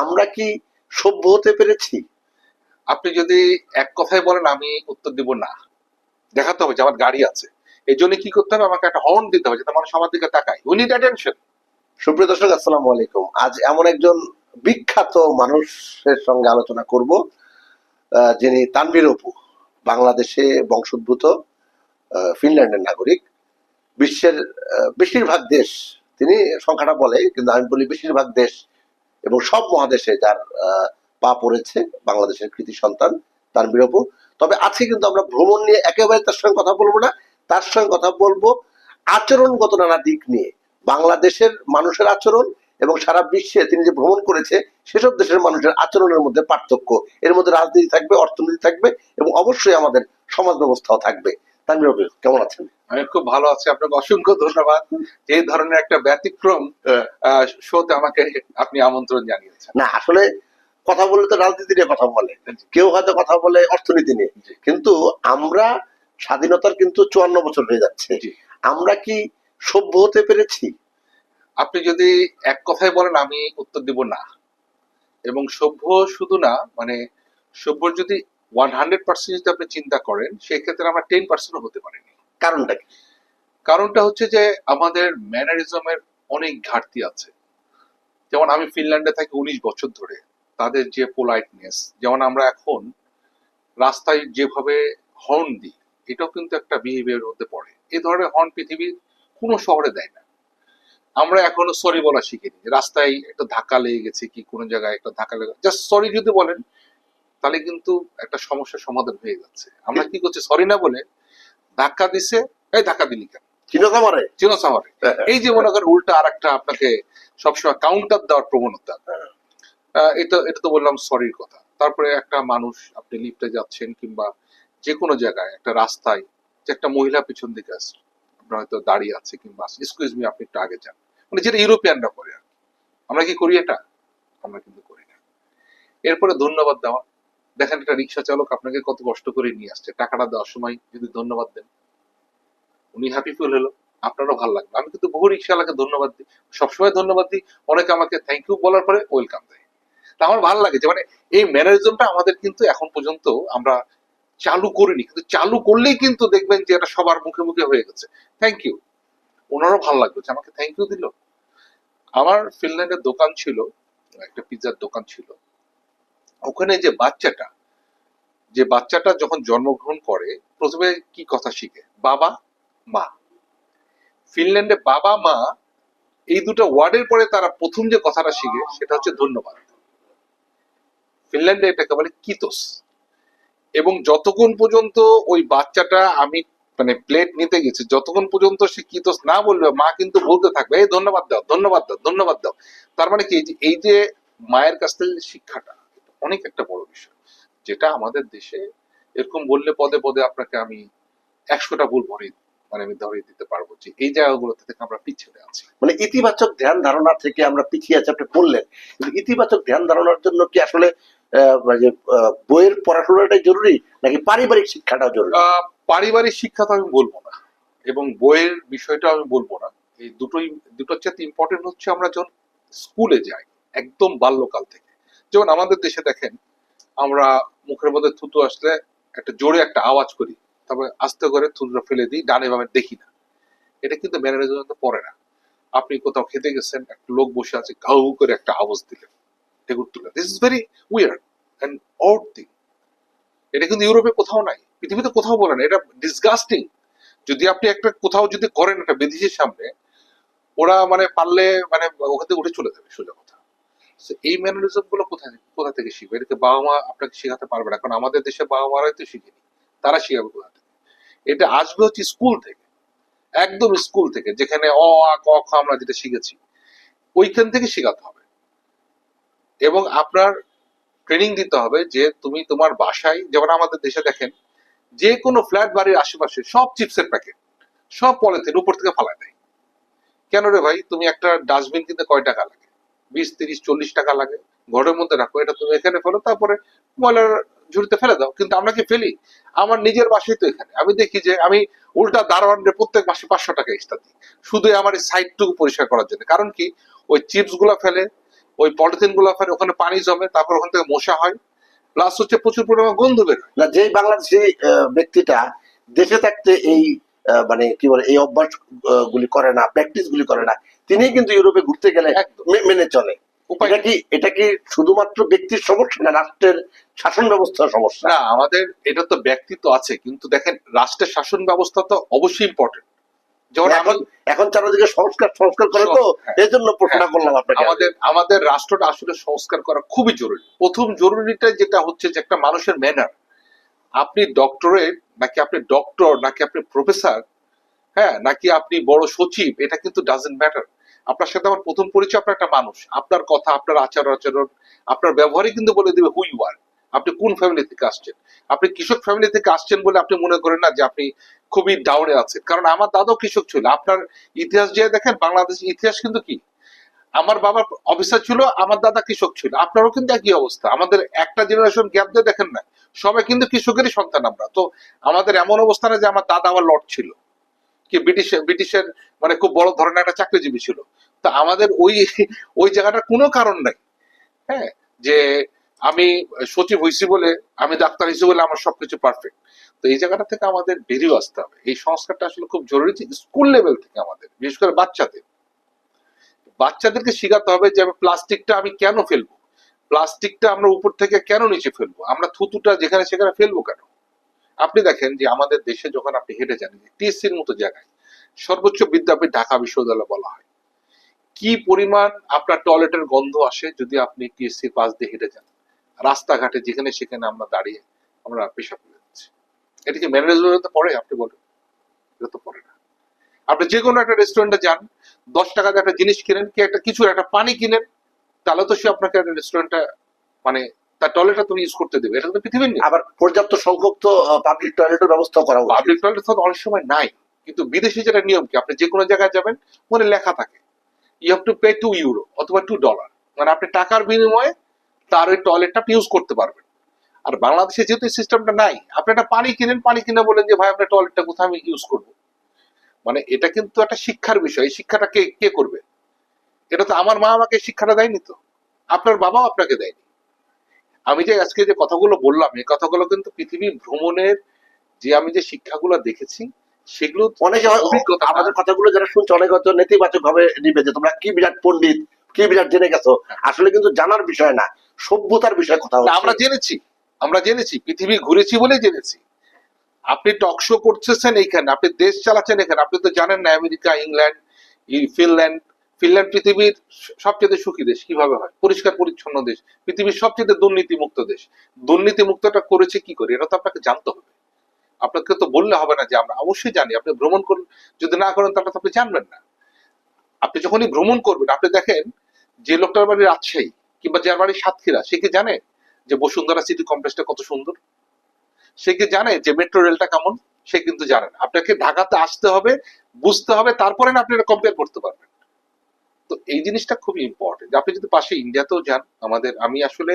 আমরা কি সভ্য হতে পেরেছি? আপনি যদি এক কথায় বলেন, আমি উত্তর দিব না। দেখাতে হবে যে আমার গাড়ি আছে। এই জন্য কি করতে হবে? আমাকে একটা হর্ন দিতে হবে, যাতে মানুষ আমার দিকে তাকায়। উই নিড অ্যাটেনশন সুপ্রিয় দর্শক, আসসালামু আলাইকুম। আজ এমন একজন বিখ্যাত মানুষের সঙ্গে আলোচনা করব যিনি তানভীর অপু, বাংলাদেশে বংশোদ্ভূত ফিনল্যান্ডের নাগরিক। বিশ্বের বেশিরভাগ দেশ, তিনি সংখ্যাটা বলে, কিন্তু আমি বলি বেশিরভাগ দেশ এবং সব মহাদেশে যার পা পড়েছে, বাংলাদেশের কৃতি সন্তান তানভীর অপু তবে আজকে কিন্তু আমরা ভ্রমণ নিয়ে একেবারে তার সঙ্গে কথা বলব না, তার সঙ্গে কথা বলব আচরণগত নানা দিক নিয়ে। বাংলাদেশের মানুষের আচরণ এবং সারা বিশ্বে তিনি যে ভ্রমণ করেছে, সেসব দেশের মানুষের আচরণের মধ্যে পার্থক্য। এর মধ্যে রাজনীতি থাকবে, অর্থনীতি থাকবে এবং অবশ্যই আমাদের সমাজ ব্যবস্থাও থাকবে। তানভীর কেমন আছেন? আমি খুব ভালো আছি আপনাকে অসংখ্য ধন্যবাদ। এই ধরনের একটা ব্যতিক্রম শোতে আমাকে আপনি আমন্ত্রণ জানিয়েছেন। না আসলে কথা বলে তো রাজনীতি নিয়ে কথা বলে। কেউ হয়তো কথা বলে অর্থনীতি নিয়ে। কিন্তু আমরা স্বাধীনতার কিন্তু চুয়ান্ন বছর হয়ে যাচ্ছে। আমরা কি সভ্য হতে পেরেছি? আপনি যদি এক কথায় বলেন আমি উত্তর দিব না। এবং সভ্য শুধু না মানে সভ্যর যদি ওয়ান হান্ড্রেড পার্সেন্ট যদি আপনি চিন্তা করেন সেক্ষেত্রে আমরা টেন পার্সেন্টও হতে পারিনি। কারণটা কি? কারণটা হচ্ছে যে আমাদের ম্যানারিজমের অনেক ঘাটতি আছে। যেমন আমি ফিনল্যান্ডে থাকি উনিশ বছর ধরে তাদের যে পোলাইটনেস যেমন আমরা এখন রাস্তায় যেভাবে হর্ন দিই এটাও কিন্তু একটা বিহেভিয়ার মধ্যে পড়ে। এই ধরনের হর্ন পৃথিবীর কোনো শহরে দেয় না। আমরা এখনও সরি বলা শিখিনি রাস্তায় একটা ধাক্কা লেগে গেছে কি কোনো জায়গায় একটা ধাক্কা লেগে জাস্ট সরি যদি বলেন তাহলে কিন্তু একটা সমস্যার সমাধান হয়ে যাচ্ছে। আমরা কি করছি? সরি না বলে ধাক্কা দিছে এই ধাক্কা দিলি কেন? চিন্তা মারে এই যে মনে করেন উল্টা আর একটা আপনাকে সবসময় কাউন্টার দেওয়ার প্রবণতা। এটা এটা তো বললাম সরির কথা। তারপরে একটা মানুষ আপনি লিফটে যাচ্ছেন কিংবা যে কোনো জায়গায় একটা রাস্তায় যে একটা মহিলা পিছন দিকে আসছে আপনার হয়তো দাঁড়িয়ে আছে কিংবা এক্সকিউজ মি আপনি একটু আগে যান। মানে যেটা ইউরোপিয়ানরা করে আর আমরা কি করি এটা? আমরা কিন্তু করি না। এরপরে ধন্যবাদ দেওয়া। দেখেন একটা রিক্সা চালক আপনাকে কত কষ্ট করে নিয়ে আসছে। টাকাটা দেওয়ার সময় যদি ধন্যবাদ দেন। উনি হ্যাপি ফিল হলো। আপনারও ভালো লাগবে আমি কিন্তু বহু রিক্সাওয়ালাকে ধন্যবাদ দিই। সবসময় ধন্যবাদ দিই। অনেকে আমাকে থ্যাংক ইউ বলার পরে ওয়েলকাম দেয়। তা আমার ভালো লাগে যে মানে এই ম্যানারিজমটা আমাদের কিন্তু এখন পর্যন্ত আমরা চালু করিনি। কিন্তু চালু করলেই কিন্তু দেখবেন যে, এটা সবার মুখে মুখে হয়ে গেছে। থ্যাংক ইউ ওনারও ভালো লাগবে যে, আমাকে থ্যাংক ইউ দিল। আমার ফিনল্যান্ডের দোকান ছিল, একটা পিৎজার দোকান ছিল। ওখানে যে বাচ্চাটা যে বাচ্চাটা যখন জন্মগ্রহণ করে, প্রথমে কি কথা শিখে? বাবা, মা। ফিনল্যান্ডে বাবা, মা, এই দুটো ওয়ার্ডের পরে তারা প্রথম যে কথাটা শিখে, সেটা হচ্ছে ধন্যবাদ। ফিনল্যান্ডে এটাকে বলে কিতোস। এবং যতক্ষণ পর্যন্ত ওই বাচ্চাটা আমি মানে প্লেট নিতে গেছি, যতক্ষণ পর্যন্ত সে কিতোস না বলবে, মা কিন্তু বলতে থাকবে, এই ধন্যবাদ দাও ধন্যবাদ দাও ধন্যবাদ দাও। তার মানে কি? এই যে- মায়ের কাছ থেকে শিক্ষাটা অনেক একটা বড় বিষয়। যেটা আমাদের দেশে এরকম বললে পদে পদে আপনাকে আমি একশোটা ভুল ভরে মানে আমি ধরিয়ে দিতে পারব যে এই জায়গাগুলোতে থেকে আমরা পিছিয়ে আছি। মানে ইতিবাচক ধ্যান ধারণা থেকে আমরা পিছিয়ে আছি আপনি বললেন। ইতিবাচক ধ্যান ধারণার জন্য কি আসলে বইয়ের পড়াশোনাটাই জরুরি নাকি পারিবারিক শিক্ষাটাও জরুরি? পারিবারিক শিক্ষা তো আমি বলব না এবং বইয়ের বিষয়টা আমি বলব না। এই দুটোই দুটোর চাইতে ইম্পর্টেন্ট হচ্ছে আমরা যখন স্কুলে যাই একদম বাল্যকাল থেকে। যেমন আমাদের দেশে দেখেন, আমরা মুখের মধ্যে থুতু আসলে একটা জোরে একটা আওয়াজ করি, তারপরে আস্তে করে থুতুটা ফেলে দিই, ডানে বামে দেখি না। এটা কিন্তু ম্যানারিজম পড়ে না। আপনি কোথাও খেতে গেছেন, একটা লোক বসে আছে, ঘাউ করে একটা আওয়াজ দিলেন টেকুর তুলে। This is very weird and odd thing এটা কিন্তু ইউরোপে কোথাও নাই, পৃথিবীতে কোথাও বলে না, এটা ডিসগাস্টিং যদি আপনি একটা কোথাও যদি করেন একটা বিদেশির সামনে, ওরা মানে পারলে মানে ওখান থেকে উঠে চলে যাবে সোজা। এই ম্যানারিজমগুলো কোথা থেকে কোথা থেকে শিখবে? এটাকে বাবা মা আপনাকে শেখাতে পারবে না, কারণ আমাদের দেশে বাবা মারাই তো শিখেনি। তারা শিখাবে কোথা থেকে? এটা আসবে হচ্ছে স্কুল থেকে, একদম স্কুল থেকে, যেখানে অ, আ, ক, খ আমরা যেটা শিখেছি। ওইখান থেকে শেখাতে হবে। এবং আপনার ট্রেনিং দিতে হবে যে তুমি তোমার বাসায়, যেমন আমাদের দেশে দেখেন, যে কোনো ফ্ল্যাট বাড়ির আশেপাশে সব চিপসের প্যাকেট সব পলিথিন উপর থেকে ফালায় দেয়। কেন রে ভাই? তুমি একটা ডাস্টবিন কিনতে কয় টাকা লাগে? বিশ, তিরিশ, চল্লিশ টাকা লাগে। ঘরের মধ্যে রাখো, এটা তুমি এখানে ফেলো, তারপরে ময়লার ঝুড়িতে ফেলে দাও। কিন্তু আমরা কি ফেলি? আমার নিজের বাসায় তো এখানে। আমি দেখি যে আমি উল্টা দারোয়ানদের প্রত্যেক মাসে পাঁচশো টাকা এক্সট্রা দিই। শুধু আমার এই সাইডটুকু পরিষ্কার করার জন্য। কারণ কি? ওই চিপসগুলা ফেলে, ওই পলিথিনগুলো ফেলে, ওখানে পানি জমে, তারপর ওখান থেকে মশা হয়। প্লাস হচ্ছে প্রচুর পরিমাণে গন্ধ বের না, যেই বাংলাদেশি ব্যক্তিটা দেশে থাকতে এই মানে কি বলে, এই অভ্যাস গুলি করে না প্র্যাকটিস গুলি করে না তিনি কিন্তু ইউরোপে ঘুরতে গেলে একদম। মেনে চলে। এটা কি এটা কি শুধুমাত্র ব্যক্তির সমস্যা না রাষ্ট্রের শাসন ব্যবস্থার সমস্যা? না আমাদের এটা তো ব্যক্তিত্ব আছে কিন্তু দেখেন রাষ্ট্রের শাসন ব্যবস্থা তো অবশ্যই ইম্পর্টেন্ট যেমন এখন এখন চারদিকে সংস্কার সংস্কার করে তো হ্যাঁ। এই জন্য প্রশ্নটা করলাম আপনাকে আমাদের আমাদের রাষ্ট্রটা আসলে সংস্কার করা খুবই জরুরি। প্রথম জরুরিটা যেটা হচ্ছে যে একটা মানুষের ম্যানার আপনি ডক্টরেট নাকি আপনি ডক্টর নাকি আপনি প্রফেসর হ্যাঁ নাকি আপনি বড় সচিব? এটা কিন্তু ডাজেন্ট ম্যাটার আপনার সাথে আমার প্রথম পরিচয়, আপনার একটা মানুষ। আপনার কথা, আপনার আচার আচরণ, আপনার ব্যবহারই কিন্তু বলে দেবে হুই আর আপনি কোন ফ্যামিলি থেকে আসছেন? আপনি কৃষক ফ্যামিলি থেকে আসছেন বলে আপনি মনে করেন না যে আপনি খুবই ডাউনে আছেন? কারণ আমার দাদাও কৃষক ছিল। আপনার ইতিহাস যে দেখেন, বাংলাদেশের ইতিহাস কিন্তু কি? আমার বাবা অফিসার ছিল, আমার দাদা কৃষক ছিল। আপনারও কিন্তু একই অবস্থা। আমাদের একটা জেনারেশন গ্যাপ দিয়ে দেখেন না। সবাই কিন্তু কৃষকেরই সন্তান আমরা। তো আমাদের এমন অবস্থা না যে আমার দাদা আমার লর্ড ছিল। কি ব্রিটিশ ব্রিটিশের মানে খুব বড় ধরনের একটা চাকরিজীবী ছিল। তো আমাদের ওই ওই জায়গাটার কোনো কারণ নাই। হ্যাঁ যে আমি সচিব হয়েছি বলে, আমি ডাক্তার হয়েছি বলে আমার সবকিছু পারফেক্ট তো এই জায়গাটা থেকে আমাদের বেরিয়ে আসতে হবে। এই সংস্কারটা আসলে খুব জরুরি স্কুল লেভেল থেকে আমাদের, বিশেষ করে বাচ্চাদের। বাচ্চাদেরকে শেখাতে হবে যে আমি প্লাস্টিকটা আমি কেন ফেলব? প্লাস্টিকটা আমরা উপর থেকে কেন নিচে ফেলব? আমরা থুতুটা যেখানে সেখানে ফেলব কেন? আপনি দেখেন যে আমাদের দেশে যখন আপনি হেঁটে যান টিএসসির মতো জায়গায়, সর্বোচ্চ বিদ্যাপীঠ ঢাকা বিশ্ববিদ্যালয় বলা হয়। কি পরিমাণ আপনার টয়লেটের গন্ধ আসে যদি আপনি টিএসসির পাশ দিয়ে হেঁটে যান? রাস্তাঘাটে যেখানে সেখানে আমরা দাঁড়িয়ে আমরা পেশা করে যাচ্ছি। এটা কি ম্যানেজমেন্টে পড়ে? আপনি বলেন। এটা তো পড়ে না। আপনি যে কোনো একটা রেস্টুরেন্টে যান, দশ টাকা একটা জিনিস কিনেন, কি একটা কিছু, একটা পানি কিনেন, তাহলে তো সে আপনাকে একটা রেস্টুরেন্টটা মানে তার টয়লেটটা তুমি ইউজ করতে দেবে। এটা তো পৃথিবীর নেই আবার পর্যাপ্ত সংখ্যক তো পাবলিক টয়লেটের ব্যবস্থা করা পাবলিক টয়লেট তো অনেক সময় নাই। কিন্তু বিদেশে যেটা নিয়ম কি আপনি যে কোনো জায়গায় যাবেন মনে লেখা থাকে you have to pay two euro অথবা টু ডলার মানে আপনি টাকার বিনিময়ে তার ওই টয়লেটটা ইউজ করতে পারবেন। আর বাংলাদেশে যেহেতু সিস্টেমটা নাই আপনি একটা পানি কিনেন পানি কিনে বলেন যে ভাই আপনার টয়লেটটা কোথায়? আমি ইউজ করব। মানে এটা কিন্তু একটা শিক্ষার বিষয়। এই শিক্ষাটা কে কে করবে? এটা তো আমার মা আমাকে শিক্ষাটা দেয়নি তো। আপনার বাবাও আপনাকে দেয়নি। আমি যে আজকে যে কথাগুলো বললাম এই কথাগুলো কিন্তু পৃথিবী ভ্রমণের যে আমি যে শিক্ষাগুলো দেখেছি সেগুলো অনেকে অভিজ্ঞতা। আমাদের কথাগুলো যারা শুনছে অনেক হয়তো নেতিবাচক ভাবে নিবে যে তোমরা কি বিরাট পণ্ডিত কি বিরাট জেনে গেছো? আসলে কিন্তু জানার বিষয় না সভ্যতার বিষয়ে কথা আমরা জেনেছি আমরা জেনেছি পৃথিবী ঘুরেছি বলে জেনেছি। আপনি টক শো করতেছেন এইখানে আপনি দেশ চালাচ্ছেন এখানে আপনি তো জানেন না আমেরিকা ইংল্যান্ড ফিনল্যান্ড ফিনল্যান্ড পৃথিবীর সবচেয়ে সুখী দেশ, কীভাবে হয়? পরিষ্কার, পরিচ্ছন্ন দেশ, পৃথিবীর সবচেয়ে দুর্নীতি মুক্ত দেশ। দুর্নীতি মুক্তটা করেছে কি করে? এটা তো আপনাকে জানতে হবে। আপনাকে তো বললে হবে না যে আমরা অবশ্যই জানি, আপনি ভ্রমণ করুন। যদি না করেন তাহলে তো আপনি জানবেন না। আপনি যখনই ভ্রমণ করবেন, আপনি দেখেন যে লোকটার বাড়ি রাজশাহী কিংবা যার বাড়ি সাতক্ষীরা, সে কি জানে যে বসুন্ধরা সিটি কমপ্লেক্সটা কত সুন্দর? সে কি জানে যে মেট্রো রেলটা কেমন? সে কিন্তু জানে না। আপনাকে ঢাকাতে আসতে হবে, বুঝতে হবে, তারপরে আপনি এটা কম্পেয়ার করতে পারবেন। তো এই জিনিসটা খুবই ইম্পর্টেন্ট আপনি যদি পাশে ইন্ডিয়াতেও যান, আমাদের, আমি আসলে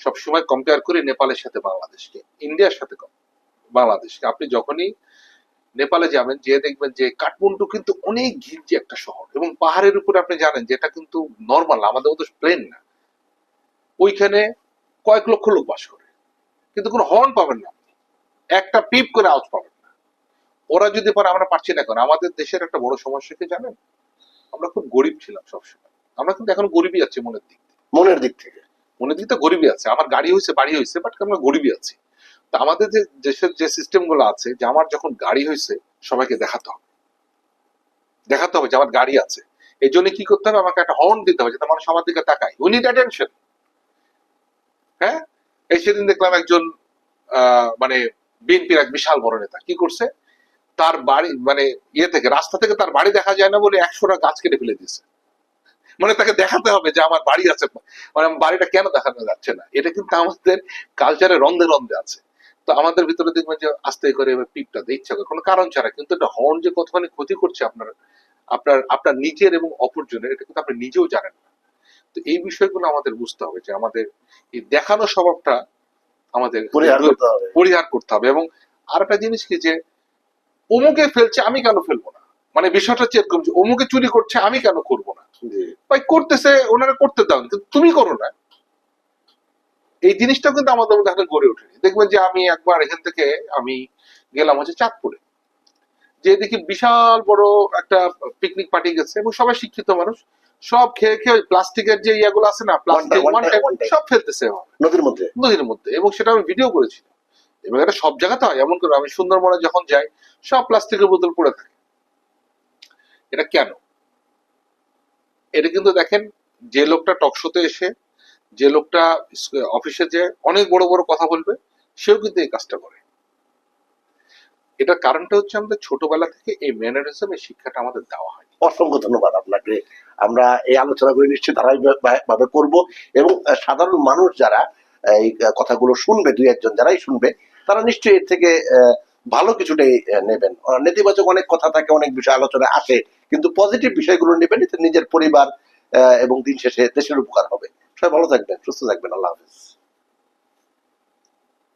সবসময় কম্পেয়ার করি নেপালের সাথে বাংলাদেশকে ইন্ডিয়ার সাথে বাংলাদেশকে। আপনি যখনই নেপালে যাবেন যে দেখবেন যে কাঠমান্ডু কিন্তু অনেক ঘিরজি একটা শহর এবং পাহাড়ের উপরে আপনি জানেন যে এটা কিন্তু নর্মাল আমাদের মতো প্লেন না। ওইখানে কয়েক লক্ষ লোক বাস করে, কিন্তু কোনো হর্ন পাবেন না একটা পিপ করে আওয়াজ পাবেন না। ওরা যদি পারে আমরা পারছি না কেন আমাদের দেশের একটা বড় সমস্যা কি জানেন? আমরা খুব গরিব ছিলাম সবসময়। আমরা কিন্তু এখন গরিবই আছি মনের দিক। মনের দিক থেকে। মনের দিক থেকে গরিবই আছে। আমার গাড়ি হয়েছে বাড়ি হয়েছে বাট আমরা গরিবই আছি। তো আমাদের যে দেশের যে সিস্টেমগুলো আছে যে আমার যখন গাড়ি হয়েছে সবাইকে দেখাতে হবে। দেখাতে হবে যে আমার গাড়ি আছে। এই জন্য কি করতে হবে? আমাকে একটা হর্ন দিতে হবে যাতে মানুষ আমার দিকে তাকায়। উই নিড অ্যাটেনশন হ্যাঁ? এই সেদিন দেখলাম একজন আহ, মানে বিএনপির এক বিশাল বড় নেতা। কি করছে? তার বাড়ি মানে ইয়ে থেকে রাস্তা থেকে তার বাড়ি দেখা যায় না বলে একশোটা গাছ কেটে ফেলে দিয়েছে। মানে তাকে দেখাতে হবে যে আমার বাড়ি আছে মানে বাড়িটা কেন দেখানো যাচ্ছে না? এটা কিন্তু আমাদের কালচারে রন্ধে রন্ধে আছে। তো আমাদের ভিতরে দেখবেন যে আস্তে করে পিপটা দেয় ইচ্ছা করে। কোনো কারণ ছাড়া। কিন্তু এটা হর্ন যে কতখানি ক্ষতি করছে আপনার আপনার আপনার নিজের এবং অপরজনের এটা কিন্তু আপনি নিজেও জানেন না। তো এই বিষয়গুলো আমাদের বুঝতে হবে যে আমাদের এই দেখানো স্বভাবটা আমাদের পরিহার করতে হবে। এবং আর একটা জিনিস কি যে অমুকে ফেলছে আমি কেন ফেলব না? মানে বিষয়টা হচ্ছে এরকম যে অমুকে চুরি করছে আমি কেন করব না? ভাই করতেছে ওনারা করতে দাও কিন্তু তুমি করো না। এই জিনিসটা কিন্তু আমাদের মধ্যে এখন গড়ে ওঠেনি। দেখবেন যে আমি একবার এখান থেকে আমি গেলাম হচ্ছে চাঁদপুরে। যে দেখি বিশাল বড় একটা পিকনিক পার্টি গেছে এবং সবাই শিক্ষিত মানুষ। সব খেয়ে খেয়ে ওই প্লাস্টিকের যে ইয়াগুলো আছে না প্লাস্টিক. সব ফেলতেছে। নদীর মধ্যে। নদীর মধ্যে। এবং সেটা আমি ভিডিও করেছি। এবং এটা সব জায়গাতে হয়। এমন করে আমি সুন্দরবনে যখন যাই, সব প্লাস্টিকের বোতল পড়ে থাকে। এটা কেন? এটা কিন্তু দেখেন, যে লোকটা টকশোতে এসে, যে লোকটা অফিসে যে অনেক বড় বড় কথা বলবে, সেও কিন্তু এই কাজটা করে। এটার কারণটা হচ্ছে আমাদের ছোটবেলা থেকে এই ম্যানারিজম এই শিক্ষাটা আমাদের দেওয়া হয় অসংখ্য ধন্যবাদ আপনাকে। আমরা এই আলোচনাগুলো নিশ্চয়ই ধারাবাহিকভাবে করব এবং সাধারণ মানুষ যারা, এই কথাগুলো শুনবে, দুই একজন যারাই শুনবে তারা নিশ্চয়ই এর থেকে ভালো কিছুটাই নেবেন। নেতিবাচক অনেক কথা থাকে, অনেক বিষয় আলোচনা আসে, কিন্তু পজিটিভ বিষয়গুলো নেবেন নিজের পরিবার এবং দিন শেষে দেশের উপকার হবে। সবাই ভালো থাকবেন, সুস্থ থাকবেন, আল্লাহ হাফিজ।